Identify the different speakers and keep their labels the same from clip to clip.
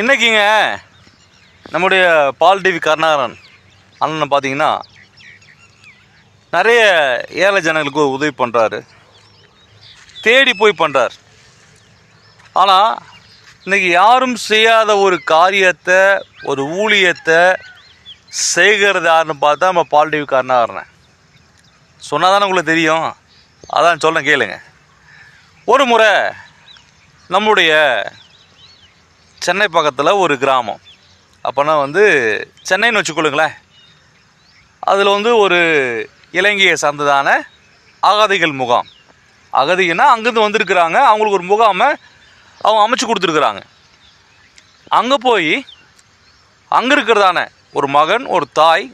Speaker 1: இன்றைக்கிங்க நம்முடைய பால் டிவி கருணாகரன் அண்ணன் பார்த்தீங்கன்னா நிறைய ஏழை ஜனங்களுக்கு உதவி பண்ணுறாரு தேடி போய் பண்ணுறார் ஆனால் இன்னைக்கு யாரும் செய்யாத ஒரு காரியத்தை ஒரு ஊழியத்தை செய்கிறது யாருன்னு பார்த்தா நம்ம பால் டிவி கருணாகரன். சொன்னால் தானே உங்களுக்கு தெரியும்? அதான் சொல்ல கேளுங்க. ஒரு முறை நம்முடைய சென்னை பக்கத்தில் ஒரு கிராமம். அப்போனா வந்து சென்னைன்னு வச்சுக்கொள்ளுங்களேன். அதில் வந்து ஒரு இலங்கையை சார்ந்ததான அகதிகள் முகாம். அகதிகன்னா அங்கேருந்து வந்திருக்கிறாங்க. அவங்களுக்கு ஒரு முகாமை அவங்க அமைச்சு கொடுத்துருக்குறாங்க. அங்கே போய் அங்கே இருக்கிறதான ஒரு மகன் ஒரு தாய்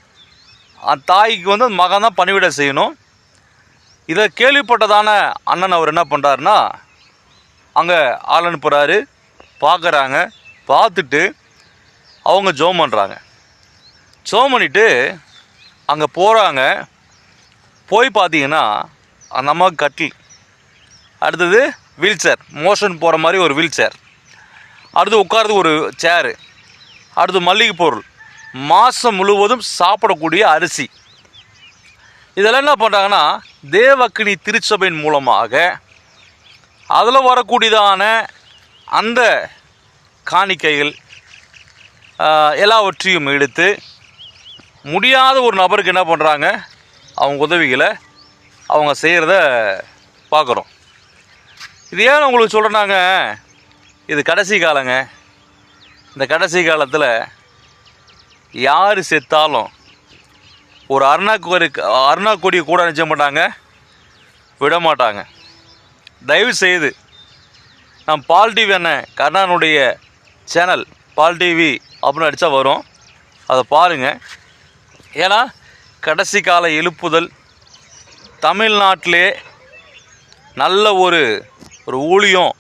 Speaker 1: அந்த தாய்க்கு வந்து அந்த மகன் தான் பணிவிட செய்யணும். இதை கேள்விப்பட்டதான அண்ணன் அவர் என்ன பண்ணுறாருன்னா அங்கே ஆள் அனுப்புகிறாரு பார்க்குறாங்க பார்த்துட்டு அவங்க ஜோம் பண்ணுறாங்க ஜோம் பண்ணிவிட்டு அங்கே போகிறாங்க போய் பார்த்தீங்கன்னா அந்த அம்மாவுக்கு கட்டில். அடுத்தது வீல் சேர் மோஷன் போகிற மாதிரி ஒரு வீல் சேர் அடுத்து உட்காரது ஒரு சேரு அடுத்து மல்லிகை பொருள். மாதம் முழுவதும் சாப்பிடக்கூடிய அரிசி. இதெல்லாம் என்ன பண்ணுறாங்கன்னா தேவக்கினி திருச்சபையின் மூலமாக அதில் வரக்கூடியதான அந்த காணிக்கைகள் எல்லாவற்றையும் எடுத்து முடியாத ஒரு நபருக்கு என்ன பண்ணுறாங்க அவங்க உதவிகளை அவங்க செய்கிறத பார்க்குறோம். இது ஏன் உங்களுக்கு சொல்கிறனாங்க இது கடைசி காலங்க. இந்த கடைசி காலத்தில் யார் செத்தாலும் ஒரு அருணாக்கொடி அருணாக்கொடியை கூட நினச்ச மாட்டாங்க விட மாட்டாங்க தயவு செய்து நம் பால் டிவி கர்ணானுடைய சேனல் பால் டிவி அப்படின்னு அடித்தா வரும். அதை பாருங்கள் ஏன்னா கடைசி கால எழுப்புதல் தமிழ்நாட்டிலே நல்ல ஒரு ஒரு ஊழியம்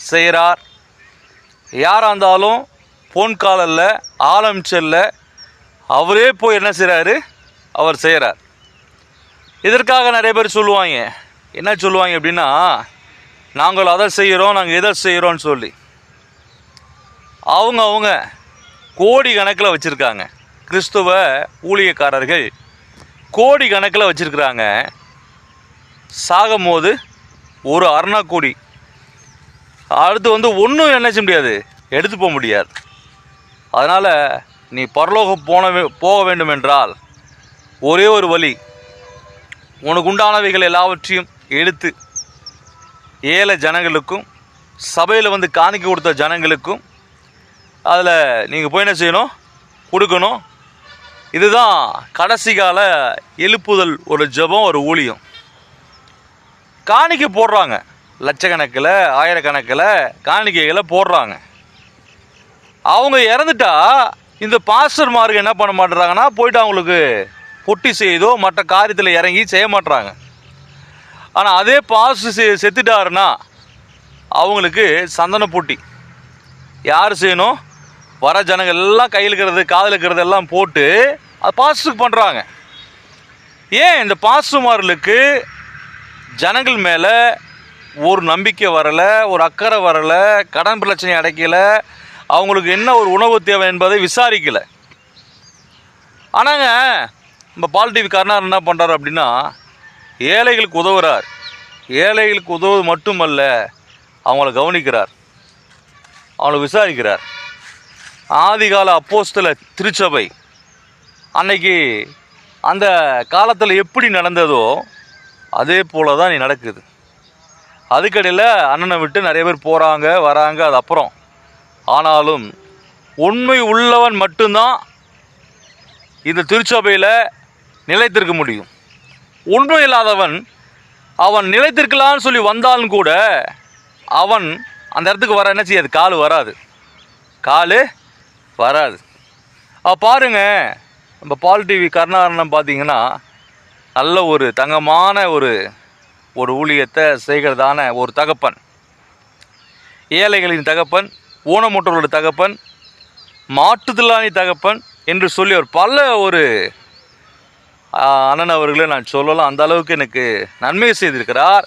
Speaker 1: செய்கிறார் யாராக இருந்தாலும் ஃபோன் காலில் ஆரம்பிச்சல்ல அவரே போய் என்ன செய்கிறாரு அவர் செய்கிறார் இதற்காக நிறைய பேர் சொல்லுவாங்க. என்ன சொல்லுவாங்க அப்படின்னா நாங்கள் அதை செய்கிறோம் நாங்கள் இதை செய்கிறோன்னு சொல்லி. அவங்க அவங்க கோடி கணக்கில் வச்சுருக்காங்க. கிறிஸ்துவ ஊழியக்காரர்கள் கோடி கணக்கில் வச்சுருக்குறாங்க. சாகும்போது ஒரு அருணா கோடி அடுத்து வந்து ஒன்றும் என்ன செய்ய முடியாது. எடுத்து போக முடியாது. அதனால் நீ பரலோகம் போன போக வேண்டும் என்றால் ஒரே ஒரு வழி. உனக்கு உண்டானவைகள் எல்லாவற்றையும் எடுத்து ஏழை ஜனங்களுக்கும் சபையில் வந்து காணிக்க கொடுத்த ஜனங்களுக்கும் அதில் நீங்கள் போய் என்ன செய்யணும்? கொடுக்கணும். இதுதான் கடைசி கால எழுப்புதல் ஒரு ஜெபம் ஒரு ஊழியம். காணிக்கை போடுறாங்க. லட்சக்கணக்கில் ஆயிரக்கணக்கில் காணிக்கைகளை போடுறாங்க. அவங்க இறந்துட்டா இந்த பாஸ்டர்மாருக்கு என்ன பண்ண மாட்டுறாங்கன்னா போயிட்டு அவங்களுக்கு பொட்டி செய்தோ மற்ற காரியத்தில் இறங்கி செய்ய மாட்டுறாங்க. ஆனால் அதே பாஸ்டர் செ செத்துட்டாருன்னா அவங்களுக்கு சந்தன பொட்டி. யார் செய்யணும்? வர ஜனங்கள் எல்லாம் கையில் இருக்கிறது காதில் இருக்கிறது எல்லாம் போட்டு அது பாஸ்டருக்கு பண்ணுறாங்க ஏன் இந்த பாசுமார்களுக்கு ஜனங்கள் மேலே ஒரு நம்பிக்கை வரலை ஒரு அக்கறை வரலை கடன் பிரச்சனை அடைக்கலை அவங்களுக்கு என்ன ஒரு உணவு தேவை என்பதை விசாரிக்கலை. ஆனாங்க நம்ம பால் டிவி கருணார் என்ன பண்ணுறாரு அப்படின்னா ஏழைகளுக்கு உதவுறார். ஏழைகளுக்கு உதவுவது மட்டுமல்ல அவங்கள கவனிக்கிறார். அவங்கள விசாரிக்கிறார். ஆதிகால அப்போஸ்தல திருச்சபை. அன்னைக்கு அந்த காலத்தில் எப்படி நடந்ததோ அதே போல தான் நீ நடக்குது. அதுக்கடையில் அண்ணனை விட்டு நிறைய பேர் போகிறாங்க வராங்க அது அப்புறம். ஆனாலும் உண்மை உள்ளவன் மட்டும்தான் இந்த திருச்சபையில் நிலைத்திருக்க முடியும். உண்மை இல்லாதவன் அவன் நிலைத்திருக்கலாம்னு சொல்லி வந்தாலும் கூட அவன் அந்த இடத்துக்கு வர என்ன செய்யாது? கால் வராது. கால் வராது. அப்ப பாருங்க. நம்ம பால் டிவி கருணாகரணம் பார்த்தீங்கன்னா நல்ல ஒரு தங்கமான ஒரு ஒரு ஊழியத்தை செய்கிறதான ஒரு தகப்பன். ஏழைகளின் தகப்பன் ஊனமுற்றவர்களுடைய தகப்பன் மாற்றுத்திலானி தகப்பன் என்று சொல்லி ஒரு பல ஒரு அண்ணன் அவர்களை நான் சொல்லலாம். அந்த அளவுக்கு எனக்கு நன்மை செய்திருக்கிறார்.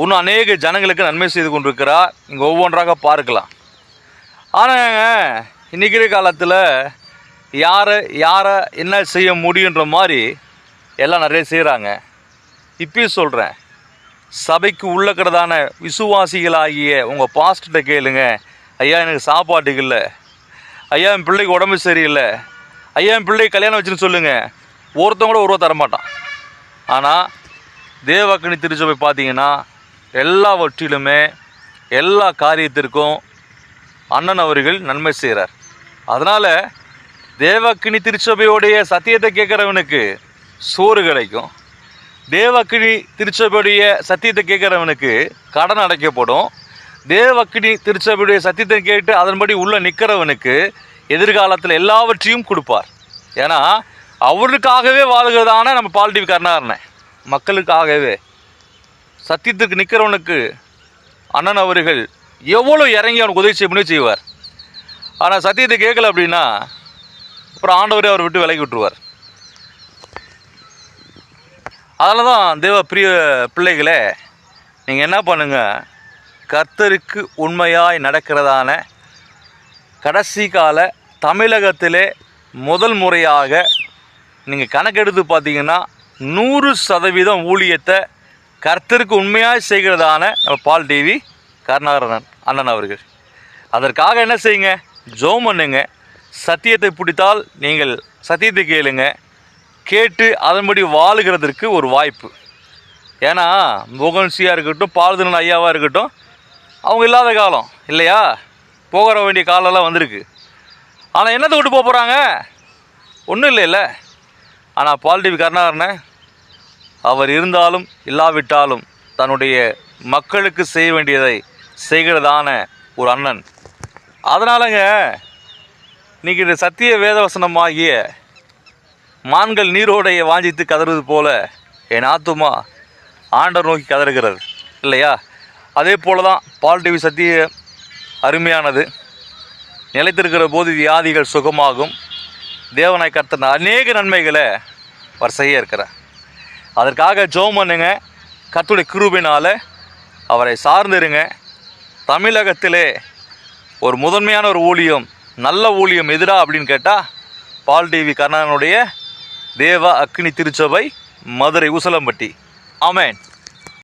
Speaker 1: இன்னும் அநேக ஜனங்களுக்கு நன்மை செய்து கொண்டிருக்கிறார். இங்கே ஒவ்வொன்றாக பார்க்கலாம். ஆனால் இன்றைக்கிற காலத்தில் யாரை யாரை என்ன செய்ய முடியுன்ற மாதிரி எல்லாம் நிறைய செய்கிறாங்க இப்பயும் சொல்கிறேன் சபைக்கு உள்ளக்கிறதான விசுவாசிகளாகிய உங்கள் பாஸ்ட்டை கேளுங்க. ஐயா எனக்கு சாப்பாட்டுக்கு இல்லை. ஐயா என் பிள்ளைக்கு உடம்பு சரியில்லை. ஐயா என் பிள்ளைக்கு கல்யாணம் வச்சுன்னு சொல்லுங்கள் ஒருத்தன் கூட உருவாக தரமாட்டான். ஆனால் தேவக்கணி திருச்சபை பார்த்தீங்கன்னா எல்லாவற்றிலுமே எல்லா காரியத்திற்கும் அண்ணன் அவர்கள் நன்மை செய்கிறார். அதனால் தேவக்கினி திருச்சபையோடைய சத்தியத்தை கேட்குறவனுக்கு சோறு கிடைக்கும். தேவக்கினி திருச்சபையுடைய சத்தியத்தை கேட்குறவனுக்கு கடன் அடைக்கப்படும். தேவக்கினி திருச்சபையுடைய சத்தியத்தை கேட்டு அதன்படி உள்ளே நிற்கிறவனுக்கு எதிர்காலத்தில் எல்லாவற்றையும் கொடுப்பார். ஏன்னா அவருக்காகவே வாழ்கிறதான நம்ம பாலிட்டிவ் கருணாகரனை. மக்களுக்காகவே. சத்தியத்துக்கு நிற்கிறவனுக்கு அண்ணன் அவர்கள் எவ்வளோ இறங்கி அவனுக்கு உதவி செய்ய செய்வார்? ஆனால் சத்தியத்தை கேட்கல அப்படின்னா அப்புறம் ஆண்டவரே அவர் விட்டு விலகி விட்டுருவார். அதனால தான் தேவ பிரிய பிள்ளைகளே நீங்கள் என்ன பண்ணுங்கள் கர்த்தருக்கு உண்மையாய் நடக்கிறதான கடைசி கால தமிழகத்திலே முதல் முறையாக நீங்கள் கணக்கெடுத்து பார்த்தீங்கன்னா நூறு சதவீதம் ஊழியத்தை கர்த்தருக்கு உண்மையாக செய்கிறதான நம்ம பால் டிவி கருணாகரன் அண்ணன் அவர்கள். அதற்காக என்ன செய்யுங்க? ஜோம் பண்ணுங்க. சத்தியத்தை பிடித்தால் நீங்கள் சத்தியத்தை கேளுங்க. கேட்டு அதன்படி வாழுகிறதற்கு ஒரு வாய்ப்பு. ஏன்னா முகன்சியாக இருக்கட்டும் பால்தனன் ஐயாவாக இருக்கட்டும் அவங்க இல்லாத காலம் இல்லையா? போகிற வேண்டிய காலம்லாம் வந்திருக்கு. ஆனால் என்னத்தை விட்டு போக போகிறாங்க ஒன்றும் இல்லைல்ல. ஆனால் பால்டிவி கருணாகரனை அவர் இருந்தாலும் இல்லாவிட்டாலும் தன்னுடைய மக்களுக்கு செய்ய வேண்டியதை செய்கிறதான ஒரு அண்ணன். அதனாலங்க இன்னைக்கு இந்த சத்திய வேதவசனமாகிய மான்கள் நீரோடைய வாஞ்சித்து கதறுவது போல என் ஆத்துமா ஆண்டர் நோக்கி கதறுகிறது இல்லையா? அதே போல தான் பால் டிவி சத்திய அருமையானது. நிலைத்திருக்கிற போது வியாதிகள் சுகமாகும். தேவனாய் கர்த்தன் அநேக நன்மைகளை அவர் செய்ய இருக்கிறார். அதற்காக ஜோம் பண்ணுங்க. கத்துடைய கிருபினால் அவரை சார்ந்திருங்க தமிழகத்திலே ஒரு முதன்மையான ஒரு ஊழியம் நல்ல ஊழியம் எதிரா அப்படின்னு கேட்டால் பால் டிவி கர்ணனுடைய தேவ அக்னி திருச்சபை மதுரை உசலம்பட்டி ஆமென்.